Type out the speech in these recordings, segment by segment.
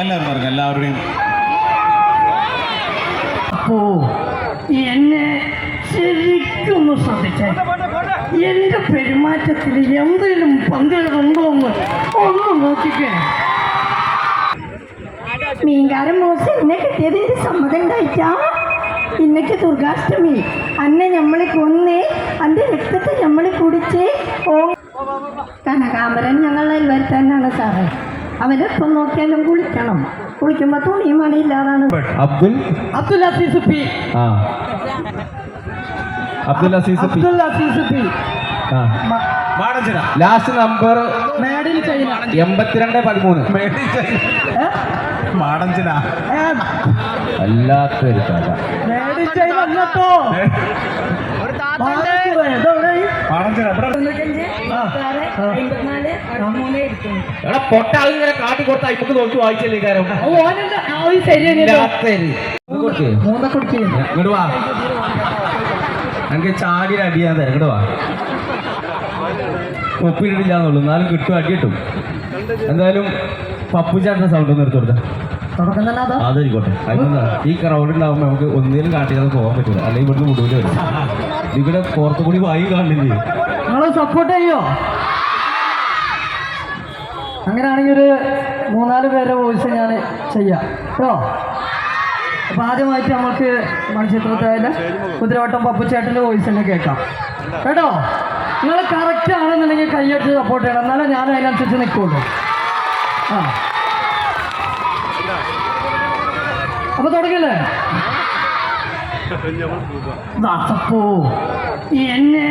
എല്ലാവരും പറഞ്ഞു എല്ലാവരുടെയും. അപ്പോ എന്നെ ശരിക്കും ശ്രദ്ധിച്ചേ. എന്റെ പെരുമാറ്റത്തിൽ എന്തെങ്കിലും പന്തുകളുണ്ടോ എന്ന് ഒന്ന് നോക്കിക്കേ. മീൻകാരൻ മോശം എന്നെ കിട്ടിയതിന്റെ സമ്മതം ഉണ്ടായിട്ടാ. ഇന്നക്ക് ദുർഗാഷ്ടമി അന്നെ നമ്മളെ കൊന്നേ അന്റെ രക്തത്തെ നമ്മളെ കുടിച്ച്. ഓ കനകാമരൻ ഞങ്ങളെ വരുത്താനാണ് സാറേ. അവരെപ്പം നോക്കിയാലും കുളിക്കണം. കുളിക്കുമ്പോ തുണി മണിയില്ലാതാണ് അബ്ദുൽ അബ്ദുൽ അസീസ് പി. ആ. Abdul Aziz P. Abdul Aziz P. Last number made in China എൺപത്തിരണ്ട് പതിമൂന്ന്? മാടഞ്ചന വല്ലാത്തൊരു കഥ. എടാ പൊട്ട ഇങ്ങനെ കാട്ടി കൊടുത്ത അയ്മക്ക് നോക്കി വായിച്ചല്ലേ കാരം ഇങ്ങോട്ട് വാ. എനിക്ക് ചാടി അടിയാ ഇങ്ങോട്ട് വാ. ഒപ്പിട്ടില്ലാന്നുള്ളൂ എന്നാലും കിട്ടും അടി കിട്ടും. എന്തായാലും പപ്പു ചേട്ടന്റെ സൗണ്ട് ഒന്ന് എടുത്തു കൊടുത്ത. തുടക്കം തന്നെ അതാ അതായിക്കോട്ടെ അതിനെന്താ? ഈ ക്രൗഡ് ഉണ്ടാവുമ്പോൾ നമുക്ക് ഒന്നിനും കാട്ടിയാൽ പോകാൻ പറ്റില്ല അല്ലെങ്കിൽ ഇവിടുന്ന് മുടൂൽ വരും. ഇവിടെ പുറത്തുകൂടി വായി കാണില്ലേ? നിങ്ങൾ സപ്പോർട്ട് ചെയ്യോ? അങ്ങനെയാണെങ്കിൽ ഒരു മൂന്നാൽ പേരുടെ വോയിസ് ഞാൻ ചെയ്യാം. കേട്ടോ? അപ്പൊ ആദ്യമായിട്ട് നമുക്ക് മണിച്ചിത്രത്തിലെ കുതിരവട്ടം പപ്പുച്ചേട്ടന്റെ വോയിസ് തന്നെ കേൾക്കാം. കേട്ടോ? നിങ്ങൾ കറക്റ്റ് ആണെന്നുണ്ടെങ്കിൽ കൈയടിച്ച് സപ്പോർട്ട് ചെയ്യണം. എന്നാലേ ഞാൻ അതിനനുസരിച്ച് നിൽക്കുള്ളൂ. ആ. അപ്പൊ തുടങ്ങല്ലേ? ദാസപ്പോ എന്നെ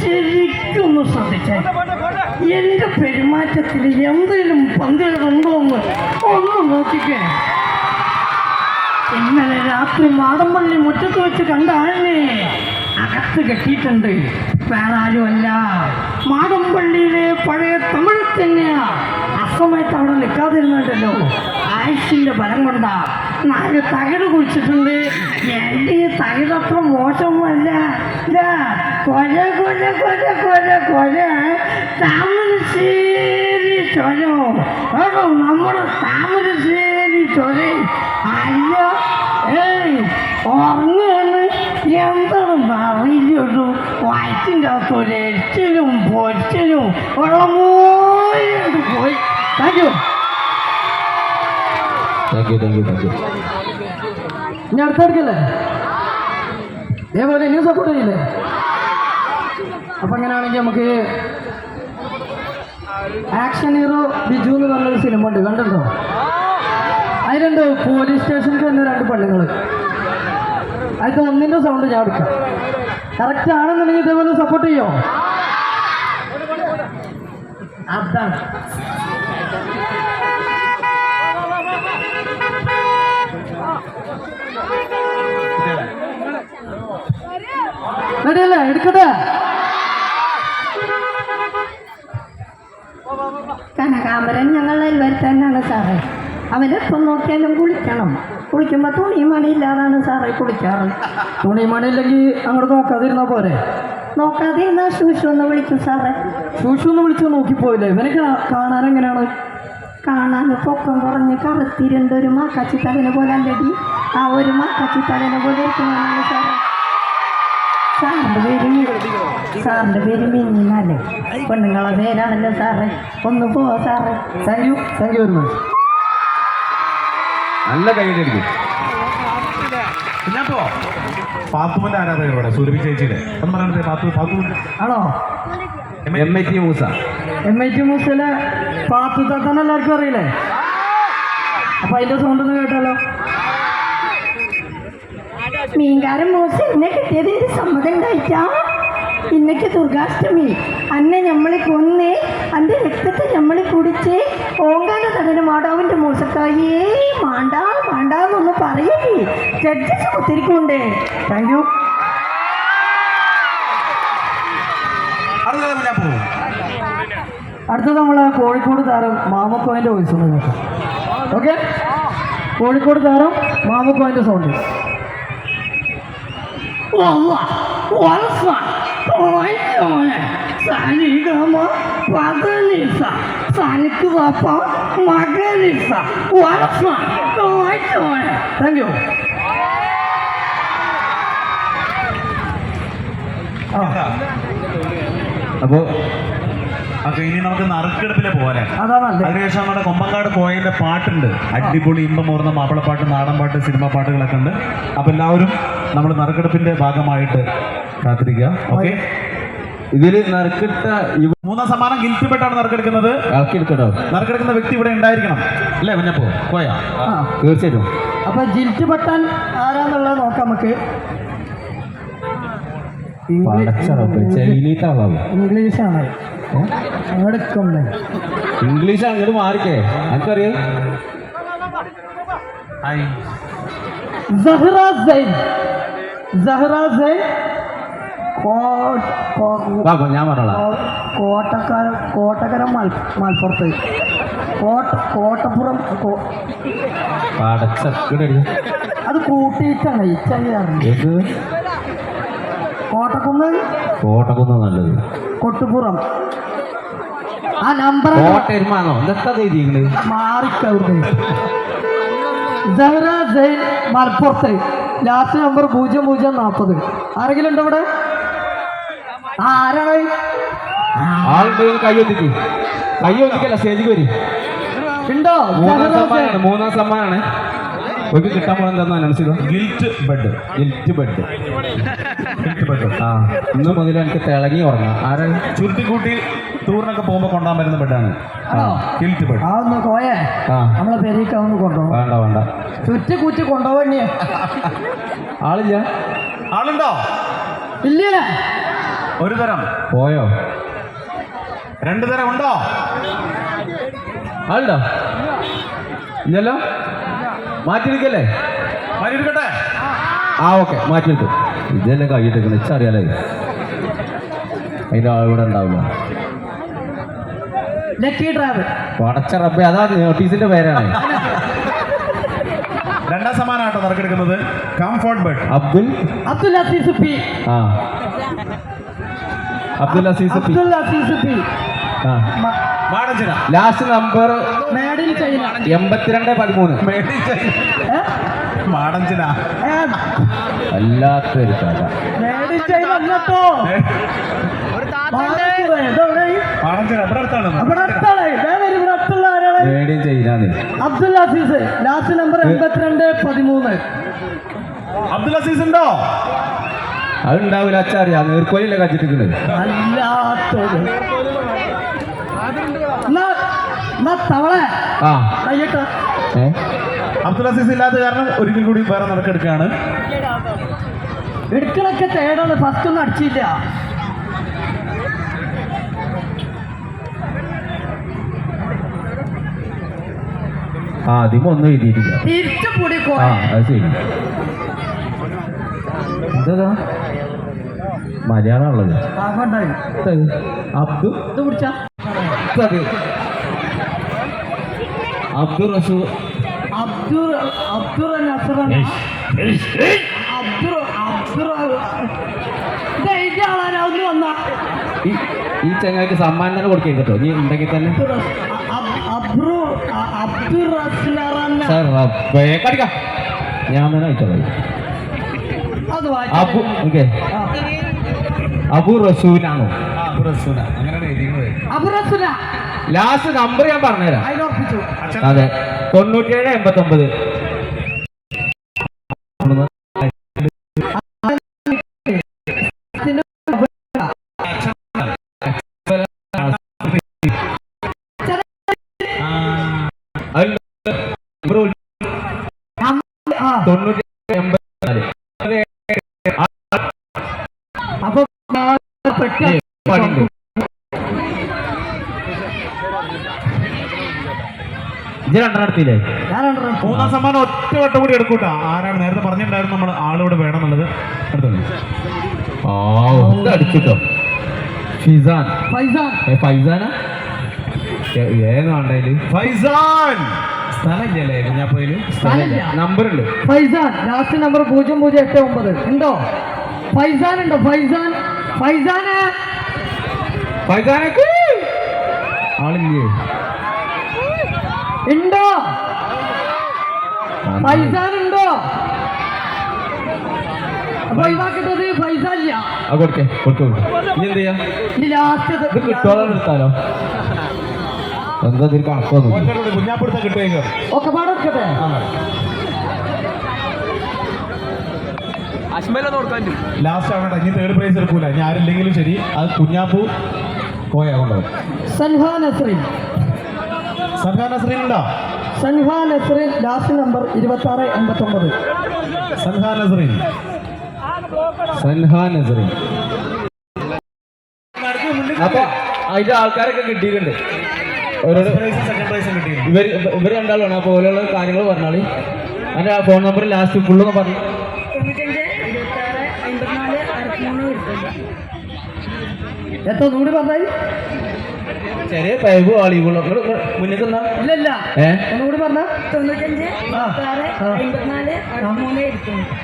ശരിക്കൊന്ന് ശ്രദ്ധിച്ചേ. എന്റെ പെരുമാറ്റത്തിൽ എന്തെങ്കിലും പന്തുകളുണ്ടോ എന്ന് ഒന്ന് നോക്കിക്കേ. ഇന്നലെ രാത്രി മാടമ്പള്ളി മുറ്റത്ത് വെച്ച് കണ്ട ആളിനെ അകത്ത് കെട്ടിയിട്ടുണ്ട്. വേറെ ആരുമല്ല മാടമ്പള്ളിയിലെ പഴയ തമിഴ് തന്നെയാ. അസമയത്ത് അവിടെ നിൽക്കാതിരുന്നുണ്ടല്ലോ. ആയുഷിന്റെ ബലം കൊണ്ടാ നാല് തകിട് കുടിച്ചിട്ടുണ്ട്. എന്റെ ഈ തകിടത്ര മോശമല്ല കൊല കൊല കൊല കൊല കൊല. താമരശ്ശേരി ചൊരോ. കേട്ടോ നമ്മുടെ താമരശ്ശേരി ചൊര. അല്ല ഏയ് ഉറങ്ങാണ്. എന്താണ് അറിയില്ലൊരു വയറ്റിന്റെ അകത്ത് ഒരു എരിച്ചിലും പൊരിച്ചിലും ഉള്ളമോയിട്ട് പോയി. Thank you. Thank you thank you thank you ഞാൻ അടുത്തടുക്കല്ലേ ഇതേപോലെ ന്യൂസ് സപ്പോർട്ട് ചെയ്യില്ലേ അപ്പം അങ്ങനെയാണെങ്കിൽ നമുക്ക് ആക്ഷൻ ഹീറോ ബിജു എന്ന് പറഞ്ഞൊരു സിനിമ ഉണ്ട്. കണ്ടിട്ടുണ്ടോ? അതിലുണ്ട് പോലീസ് സ്റ്റേഷനിൽ തന്നെ രണ്ട് പെണ്ണുങ്ങൾ അതിൽ ഒന്നിന്റെ സൗണ്ട് ഞാൻ എടുക്കാം. കറക്റ്റ് ആണെന്നുണ്ടെങ്കിൽ ഇതേപോലെ സപ്പോർട്ട് ചെയ്യോ? അതാണ്. റെഡിയല്ലേ എടുക്കട്ടെ? കനകാമരൻ ഞങ്ങളെ വരുത്താനാണ് സാറേ. അവരെപ്പം നോക്കിയാലും കുളിക്കണം. കുളിക്കുമ്പോൾ തുണി മണിയില്ലാതാണ് സാറേ കുളിക്കാറ്. തുണി മണിയില്ലെങ്കിൽ അങ്ങോട്ട് നോക്കാതിരുന്നാ പോരെ? നോക്കാതെ ശൂഷു ശൂശു എന്ന് വിളിക്കും സാറേ. ശൂഷു എന്ന് വിളിച്ചു നോക്കിപ്പോയില്ലേ? ഇവനെ കാണാൻ എങ്ങനെയാണ്? കാണാൻ പൊക്കം കുറഞ്ഞ് കറുത്തിരുണ്ട് ഒരു മാക്കാച്ചി തലേനെ പോലെ അല്ലടി. ആ ഒരു മാക്കാച്ചി തലേനെ പോലെ ഇരിക്കുന്നതാണ് സാറേ. സാറിന്റെ പേര് സാറിന്റെ പേര് മിന്നിനല്ലേ പെണ്ണുങ്ങളെ പേരാണല്ലോ സാറേ. ഒന്ന് പോവാ സാറേ. സഞ്ജു സഞ്ജു വരുന്നു നല്ല കൈയ്യടിക്കും പിന്നെ പോ. പാത്തുമന്റെ ആരാധകർ ഇവിടെ സുരഭി ചേച്ചിയുടെ. പാത്തു പാത്തു. ആണോ? M I T Moosa. M I T മൂസിലെ Pathu തത്തൻ എല്ലാവർക്കും അറിയില്ലേ? അപ്പൊ അതിന്റെ സൗണ്ട് ഒന്ന് കേട്ടാലോ? മീൻകാരൻ മോശം എന്നെ കിട്ടിയതിന്റെ സമ്മതം ഇന്നക്ക് ദുർഗാഷ്ടമി. അന്നെ ഞമ്മളെ കൊന്നേ അന്റെ രക്തത്തെ ഞമ്മളെ കുടിച്ച്. ഓങ്കാന നടന മാടാവിന്റെ മോശക്കായേ മാണ്ടാ മാണ്ടാന്നൊന്ന് പറയേ. ജഡ്ജസ് ഒത്തിരിക്കുണ്ടേ താങ്ക് യു അടുത്തത് പിന്നെ പോ അടുത്തത് നമ്മൾ കോഴിക്കോട് താരം മാമക്കോയിന്റെ വോയിസ് ഒന്ന് കേട്ടോ ഓക്കെ കോഴിക്കോട് താരം മാമക്കോയിന്റെ സൗണ്ട് താങ്ക് യു അപ്പോ ഓക്കെ ഇനി നമുക്ക് നറുക്കെടുപ്പിലെ പോരെ അതാ നല്ലത്. അതിനുശേഷം നമ്മുടെ കൊമ്പങ്കാട് കോയന്റെ പാട്ടുണ്ട്. അടിപൊളി ഇമ്പമൂർന്ന മാപ്പിളപ്പാട്ട് നാടൻ പാട്ട് സിനിമ പാട്ടുകളൊക്കെ ഉണ്ട്. അപ്പൊ എല്ലാവരും നമ്മൾ നറുക്കെടുപ്പിന്റെ ഭാഗമായിട്ട് കാത്തിരിക്കുക. ഓക്കെ? ഇതിൽ നറുക്കിട്ട മൂന്നാം സമ്മാനം ഗിൽറ്റ് പെട്ടാണ് നറുക്കെടുക്കുന്നത് നറുക്കെടുക്കുന്ന വ്യക്തി ഇവിടെ ഉണ്ടായിരിക്കണം. അല്ലേ കുഞ്ഞപ്പോ? പോയാ? ആ തീർച്ചയായിട്ടും. അപ്പൊ ജിൽറ്റ് പട്ടാൻ ആരാന്നുള്ളത് നോക്കാം നമുക്ക്. ഇംഗ്ലീഷാണ്. ഇംഗ്ലീഷ് അങ്ങോട്ട് മാറിക്കേ. എനിക്കറിയാം സഹ്റ സൈൻ. സഹ്റ സൈൻ. ഞാൻ കോട്ടക്കാര കോട്ടക്കര മൽ മലപ്പുറത്ത്. കോട്ട കോട്ടപ്പുറം അത് കൂട്ടിയിട്ടാണ് ഇച്ചു കോട്ടക്കുന്ന്? കോട്ടക്കുന്ന് നല്ലത്. കൊട്ടുപുറം. ആ നമ്പർ സഹ്റ സൈൻ മലപ്പുറത്ത്. ലാസ്റ്റ് നമ്പർ പൂജ്യം പൂജ്യം നാൽപ്പത് ആരെങ്കിലും ഉണ്ടോ ഇവിടെ ആ ആരാണ്? ആളുണ്ട് സ്റ്റേജിൽ വരും. ഉണ്ടോ? മൂന്നാം സമ്മാനാണ് മൂന്നാം സമ്മാനാണ്. ഒരു കിട്ടാൻ പോകാൻ എന്താ അനൗൺസ് ചെയ്തോ gilt bed gilt bed bed ആ ഇന്ന് മുതൽ എനിക്ക് തിളങ്ങി ഉറങ്ങാം. ആരാ? ചുരുട്ടിക്കൂട്ടി ടൂറിനൊക്കെ പോകുമ്പോ കൊണ്ടാൻ പറ്റുന്ന ബെഡാണ് ആണോ? ഗിൽറ്റ് ബെഡ് കോയേ ആ. നമ്മളെ പെരീക്ക് ഒന്ന് കൊണ്ടുപോകും വേണ്ട വേണ്ട. ചുറ്റി കൂറ്റി കൊണ്ടുപോകണിയേ ആളില്ല. ആളുണ്ടോ? ഇല്ല? ഒരു തരം. പോയോ? രണ്ടു തരം ഉണ്ടോ? ആളുണ്ടോ? ഇല്ലല്ലോ? മാറ്റി വരിയിരിക്കട്ടെ ആ ഓക്കെ. മാറ്റിയെടുത്തു ഇതല്ലേ കൈയിട്ടെടുക്കണം ഇച്ചറിയാലേ. അതിന്റെ ആളിവിടെ ഉണ്ടാവില്ല ലക്കി ഡ്രൈവർ പടച്ച റബ്ബേ അതാ നോട്ടീസിന്റെ പേരാണ്. രണ്ടാം സമ്മാനമായിട്ടോ നറുക്കെടുക്കുന്നത്. Comfort bed Abdul Abdul Aziz P ആ. അബ്ദുൽ അസീസ് പി അബ്ദുൽ അസീസ് പി ആ. മാടഞ്ചന ലാസ്റ്റ് നമ്പർ എൺപത്തിരണ്ട് പതിമൂന്ന്. അതുണ്ടാവില്ല അച്ചാറിയാ വല്ലാത്തൊരു കഥ. അബ്ദുൽ അസീസ്. ലാസ്റ്റ് നമ്പർ എൺപത്തിരണ്ട് പതിമൂന്ന്. അബ്ദുൽ അസീസ് ഉണ്ടോ? അത് ഉണ്ടാവില്ല അച്ഛറിയാ നീർക്കോലിയല്ലേ കച്ചിട്ടിട്ടുണ്ട് അല്ലാത്തത് എന്നാ എന്നാ തവള ആ കയ്യട്ടോ ഏ അബ്ദുൽ അസീസ് ഇല്ലാത്ത കാരണം ഒരിക്കൽ കൂടി വേറെ നടക്കെടുക്കാണ് എടുക്കണൊക്കെ തേടാണ്. ഫസ്റ്റ് ഒന്നും അടിച്ചില്ല. ആ അതിമ ഒന്നും എഴുതിയിട്ടില്ല തിരിച്ചു കൂടി ആ അത് ശരി. എന്താ മലയാളം ഉള്ളത് അബ്ദു അതെ. അബ്ദുൾ റസൂൽ അബ്ദുൾ അബ്ദുൾ നസറന അബ്ദുൾ അബ്ദുൾ ഈ ചങ്ങായിക്ക് സമ്മാനം തന്നെ കൊടുക്കാൻ കേട്ടോ. നീ ഉണ്ടെങ്കിൽ തന്നെ. കടിക്കാം. ഞാൻ തന്നെ അയച്ചോളാം അബു ഓക്കെ. അബു റസൂലാണോ? അങ്ങനെയാണ് എഴുതിയത്. അബു റസുല. ലാസ്റ്റ് നമ്പർ ഞാൻ പറഞ്ഞുതരാം. അതെ. തൊണ്ണൂറ്റിയേഴ് എൺപത്തൊമ്പത്. അതിൽ ഞാൻ രണ്ടെണ്ണം മൂന്നാം സമ്മാനം ഒറ്റ വട്ടം കൂടി എടുക്കൂട്ടാ. ആരാണ് നേരത്തെ പറഞ്ഞിട്ടുണ്ടായിരുന്നു നമ്മൾ ആളിവിടെ വേണമെന്നുള്ളത്. എടുത്തോളൂ ആ ഒന്ന് അടിച്ചിട്ടോ? ഫിസാൻ. ഫൈസാൻ. ഏ ഫൈസാന? ഏത് വേണ്ടതിൽ ഫൈസാൻ! സ്ഥലമില്ലല്ലേ? കുഞ്ഞാപ്പയിൽ സ്ഥലമില്ല. നമ്പർ ഉണ്ട് ഫൈസാൻ ലാസ്റ്റ് നമ്പർ പൂജ്യം പൂജ്യം എട്ട് ഒമ്പത്. ഉണ്ടോ? ഫൈസാൻ ഉണ്ടോ? ഫൈസാൻ ഫൈസാന്? ഫൈസാനക്ക്? ആളില്ലേ? ഉണ്ടോ? ഫൈസാൻ ഉണ്ടോ? പൈസ ഇല്ല ആ കൊടുക്കേ കൊടുത്തു ഇനി എന്ത് ചെയ്യാം? ലാസ്റ്റ് ഇത് എന്താ ഇതിൽ കണക്കൊന്നും കുഞ്ഞാപ്പിടുത്ത ഒക്കെ ലാസ്റ്റ് ആവട്ടെ ഇനി തേർഡ് പ്രൈസ് എടുക്കൂല. ആരില്ലെങ്കിലും ശരി. അത് കുഞ്ഞാപ്പു പോയാ കൊണ്ടുപോകും നസ്രീൻ ഉണ്ടോ സൻഹാ നസ്രീൻ ലാസ്റ്റ് നമ്പർ ഇരുപത്തി ആറ് എൺപത്തി ഒമ്പത് സൻഹാ നസ്രീൻ സൻഹാ നസറി അപ്പൊ അതിന്റെ ആൾക്കാരൊക്കെ കിട്ടിയിട്ടുണ്ട്. ഇവർ ഇവർ രണ്ടാളാണ്. അപ്പോൾ ഓരോള്ള കാര്യങ്ങൾ പറഞ്ഞാളി. അതിന്റെ ഫോൺ നമ്പർ ലാസ്റ്റ് ഫുള്ളൊന്ന് പറഞ്ഞു. എത്ര നൂറ് പറഞ്ഞാൽ ചെറിയ പൈബ് ആളികളോ മുന്നിൽ നിന്നാ? ഇല്ല ഇല്ല ഒന്നുകൂടി പറഞ്ഞ. തൊണ്ണൂറ്റഞ്ച്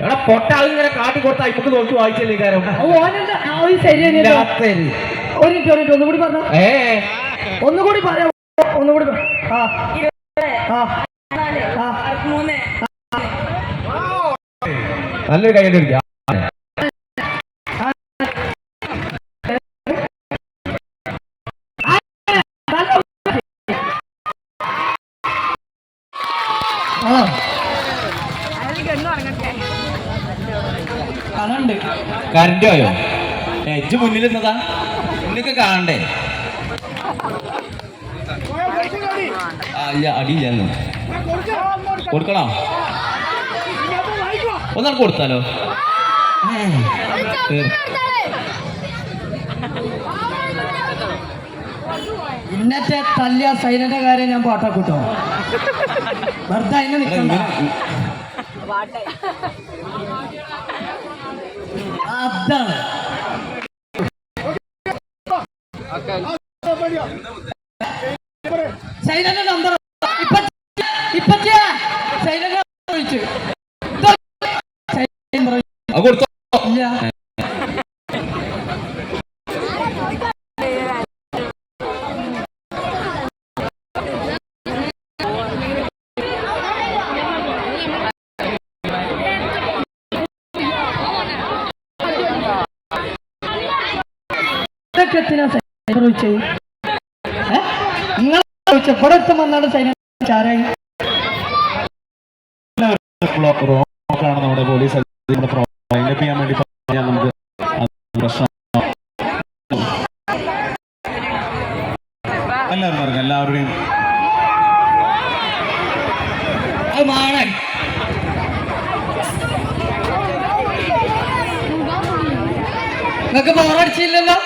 എടാ പൊട്ട കാട്ടി കൊടുത്ത അയ്മക്ക് നോക്കി വായിച്ചല്ലേ ശരിയാണ് ഒരു ഒന്നുകൂടി പറഞ്ഞ. ഏ? ഒന്നുകൂടി പറയാം ഒന്നുകൂടി. ആ. ആ. നല്ലൊരു കൈ കറണ്ട് പോയോ? എജ്ജ് മുന്നിൽ നിന്നതാ. നിനക്ക് കാണണ്ടേ? അയ്യ അടിയില്ല കൊടുക്കണോ? ഒന്നാണ് കൊടുത്താലോ. ഇന്നത്തെ തല്ലിയ സൈലന്റെ കാര്യം ഞാൻ പാട്ടാക്കൂട്ടോ വെറുതെ അതിനെ നിൽക്കണ്ട അതാണ്. സൈലന്റെ നമ്പർ ഇപ്പൊ ഇപ്പൊ സൈലന്റെ കൊടുത്തോ. ഇല്ല. ഇതൊക്കെ എത്തിനാ? നിങ്ങൾ ബ്ലോക്കാണ് നമ്മുടെ പോലീസ് വൈൻഡപ്പ് ചെയ്യാൻ വേണ്ടി പറഞ്ഞാൽ നമുക്ക് പ്രശ്നം പറഞ്ഞു എല്ലാവരുടെയും നിങ്ങൾക്ക് ബോറടിച്ചില്ലല്ലോ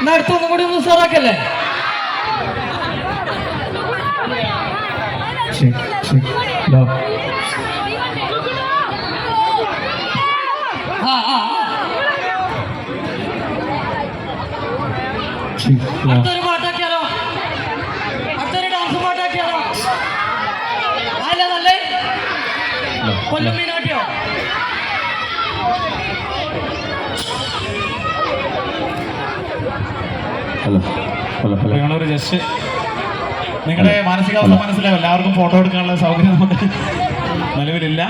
എന്നാ അടുത്തൊന്നും കൂടി ഒന്ന് ഉസാറാക്കല്ലേ? അടുത്തൊരു പാട്ടാക്കിയാലോ? അടുത്തൊരു ഡാൻസ് പാട്ടാക്കിയാലോ? അല്ല നല്ലേ കൊല്ലം ഞങ്ങളൊരു ജസ്റ്റ് നിങ്ങളുടെ മാനസികാവസ്ഥ മനസ്സിലാവും എല്ലാവർക്കും ഫോട്ടോ എടുക്കാനുള്ള സൗകര്യം നിലവിലില്ല.